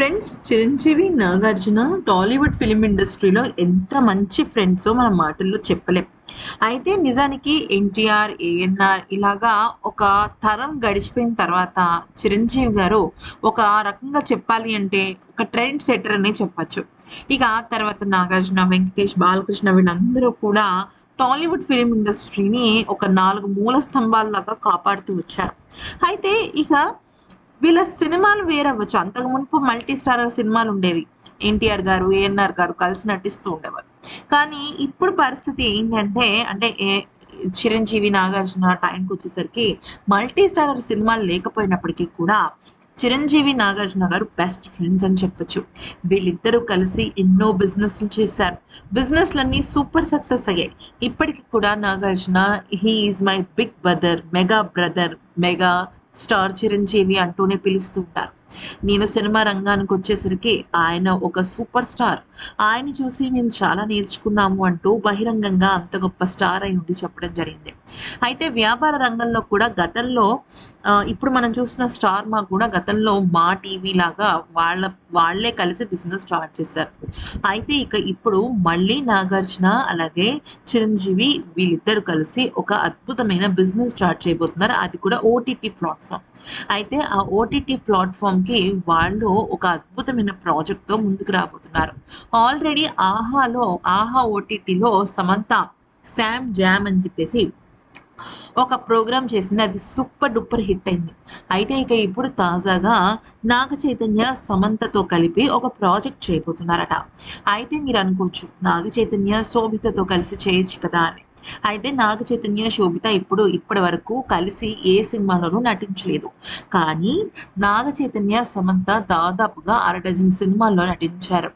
Friends Chiranjeevi Nagarjuna Tollywood film ఇండస్ట్రీలో ఎంత మంచి ఫ్రెండ్సో మన మాటల్లో చెప్పలేం. అయితే నిజానికి ఎన్టీఆర్ ఏఎన్ఆర్ ఇలాగా ఒక తరం గడిచిపోయిన తర్వాత చిరంజీవి గారు ఒక రకంగా చెప్పాలి అంటే ఒక ట్రెండ్ సెటర్ అనే చెప్పచ్చు. ఇక ఆ తర్వాత నాగార్జున వెంకటేష్ బాలకృష్ణ వీళ్ళందరూ కూడా టాలీవుడ్ ఫిలిం ఇండస్ట్రీని ఒక నాలుగు మూల స్తంభాల్లాగా కాపాడుతూ వచ్చారు. అయితే ఇక వీళ్ళ సినిమాలు వేరవ్వచ్చు. అంతకు మునుపు మల్టీ స్టారర్ సినిమాలు ఉండేవి. ఎన్టీఆర్ గారు ఏఎన్ఆర్ గారు కలిసి నటిస్తూ ఉండేవారు కానీ ఇప్పుడు పరిస్థితి ఏంటంటే అంటే ఏ- చిరంజీవి నాగార్జున టైంకి వచ్చేసరికి మల్టీ స్టారర్ సినిమాలు లేకపోయినప్పటికీ కూడా చిరంజీవి నాగార్జున గారు బెస్ట్ ఫ్రెండ్స్ అని చెప్పొచ్చు. వీళ్ళిద్దరూ కలిసి ఎన్నో బిజినెస్లు చేశారు. బిజినెస్లన్నీ సూపర్ సక్సెస్ అయ్యాయి. ఇప్పటికి కూడా Nagarjuna he is my big brother mega brother mega star Chiranjeevi అంటూనే పిలుస్తుంటారు. నేను సినిమా రంగానికి వచ్చేసరికి ఆయన ఒక సూపర్ స్టార్. ఆయన చూసి మేము చాలా నేర్చుకున్నాము అంటూ బహిరంగంగా అంత గొప్ప స్టార్ అయి ఉండి చెప్పడం జరిగింది. అయితే వ్యాపార రంగంలో కూడా గతంలో ఇప్పుడు మనం చూసిన స్టార్ మా కూడా గతంలో మా టీవీ లాగా వాళ్ళ వాళ్ళే కలిసి బిజినెస్ స్టార్ట్ చేశారు. అయితే ఇక ఇప్పుడు మళ్ళీ నాగార్జున అలాగే చిరంజీవి వీళ్ళిద్దరు కలిసి ఒక అద్భుతమైన బిజినెస్ స్టార్ట్ చేయబోతున్నారు. అది కూడా ఓటీటీ ప్లాట్ఫామ్. అయితే ఆ ఓటీటీ ప్లాట్ఫామ్ కి వాళ్ళు ఒక అద్భుతమైన ప్రాజెక్ట్తో ముందుకు రాబోతున్నారు. ఆల్రెడీ ఆహాలో ఆహా ఓటీటీలో సమంత శామ్ జామ్ అని చెప్పేసి ఒక ప్రోగ్రామ్ చేసింది. అది సూపర్ డూపర్ హిట్ అయింది. అయితే ఇక ఇప్పుడు తాజాగా నాగ చైతన్య సమంతతో కలిపి ఒక ప్రాజెక్ట్ చేయబోతున్నారట. అయితే మీరు అనుకోవచ్చు నాగ చైతన్య శోభితతో కలిసి చేయొచ్చు కదా అని. అయితే నాగ చైతన్య శోభిత ఇప్పుడు ఇప్పటి వరకు కలిసి ఏ సినిమాలోనూ నటించలేదు. కానీ నాగ చైతన్య సమంత దాదాపుగా అర డజన్ సినిమాల్లో నటించారు.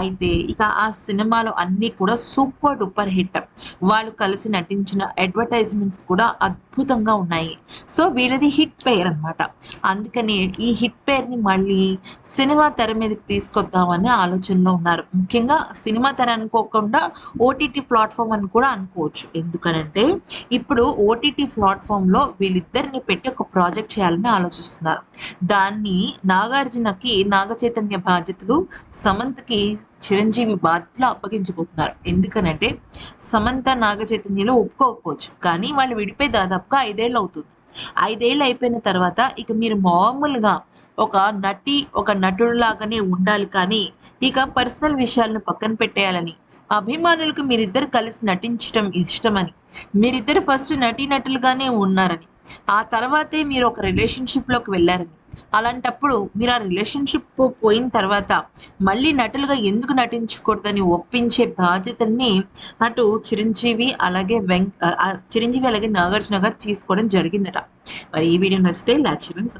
అయితే ఇక ఆ సినిమాలు అన్నీ కూడా సూపర్ డూపర్ హిట్. వాళ్ళు కలిసి నటించిన అడ్వర్టైజ్మెంట్స్ కూడా అద్భుతంగా ఉన్నాయి. సో వీళ్ళది హిట్ పేర్ అనమాట అందుకని ఈ హిట్ పేర్ని మళ్ళీ సినిమా తెర మీదకి తీసుకొద్దామని ఆలోచనలో ఉన్నారు. ముఖ్యంగా సినిమా తెర అనుకోకుండా ఓటీటీ ప్లాట్ఫామ్ అని కూడా అనుకోవచ్చు. ఎందుకనంటే ఇప్పుడు ఓటీటీ ప్లాట్ఫామ్లో వీళ్ళిద్దరిని పెట్టి ఒక ప్రాజెక్ట్ చేయాలని ఆలోచిస్తున్నారు. దాన్ని నాగార్జునకి నాగ చైతన్య బాధ్యతలు సమంతకి చిరంజీవి బాధ్యతలు అప్పగించబోతున్నారు. ఎందుకనంటే సమంత నాగ చైతన్యలో ఒప్పుకోకపోవచ్చు. కానీ వాళ్ళు విడిపోయి దాదాపుగా ఐదేళ్ళు అవుతుంది. ఐదేళ్ళు అయిపోయిన తర్వాత ఇక మీరు మామూలుగా ఒక నటి ఒక నటుడు లాగానే ఉండాలి కానీ ఇక పర్సనల్ విషయాలను పక్కన పెట్టేయాలని అభిమానులకు మీరిద్దరు కలిసి నటించడం ఇష్టమని మీరిద్దరు ఫస్ట్ నటీనటులుగానే ఉన్నారని ఆ తర్వాతే మీరు ఒక రిలేషన్షిప్లోకి వెళ్ళారని అలాంటప్పుడు మీరు ఆ రిలేషన్షిప్ పోయిన తర్వాత మళ్ళీ నటులుగా ఎందుకు నటించకూడదని ఒప్పించే బాధ్యతల్ని అటు చిరంజీవి అలాగే వెంక్ చిరంజీవి అలాగే నాగార్జున గారు తీసుకోవడం జరిగిందట. మరి ఈ వీడియో నచ్చితే లైక్ చేయండి